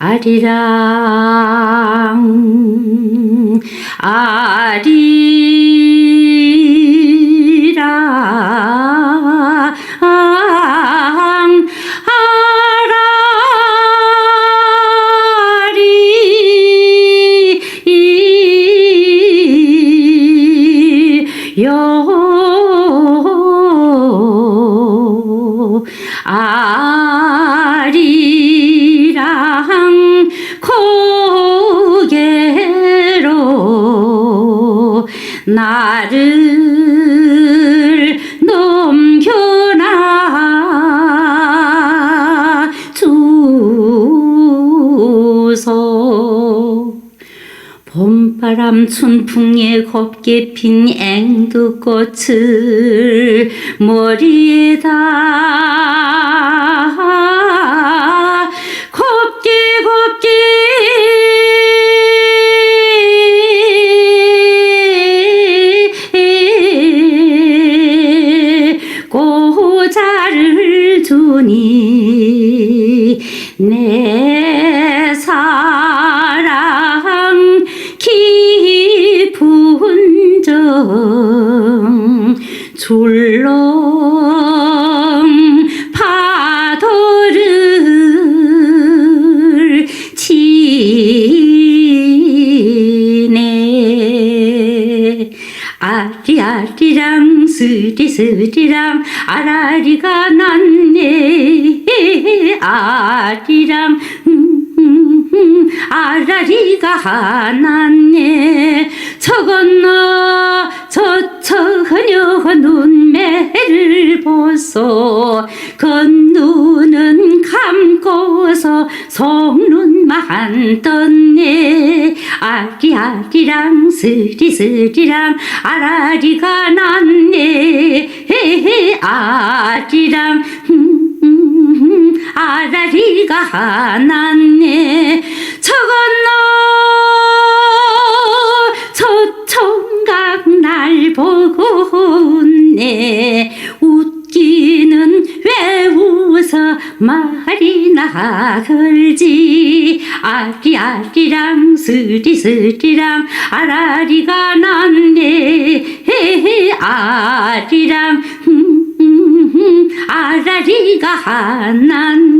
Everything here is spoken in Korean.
아리랑 아리랑 아라리 요. 아 나를 넘겨나 주소 봄바람 춘풍에 곱게 핀 앵두꽃을 머리에다 고자를 주니 내 사랑 깊은 정 줄렁 아리아리랑 스리스리랑 아라리가 났네. 아리랑 음, 음, 음, 아라리가 났네. 저 건너 저 처녀 눈매를 보소. 건눈은 감고서 속눈만 떴네 아리아리랑 스리스리랑. 아라리가 났네. 헤헤 아리랑. 아라리가 났네. 저 건너 저 총각 날 보고 웃네 웃기는 왜 웃어? 말이 나 걸지 아리아리랑 스리스리랑 아라리가 났네. 헤헤 음, 아라리가 났네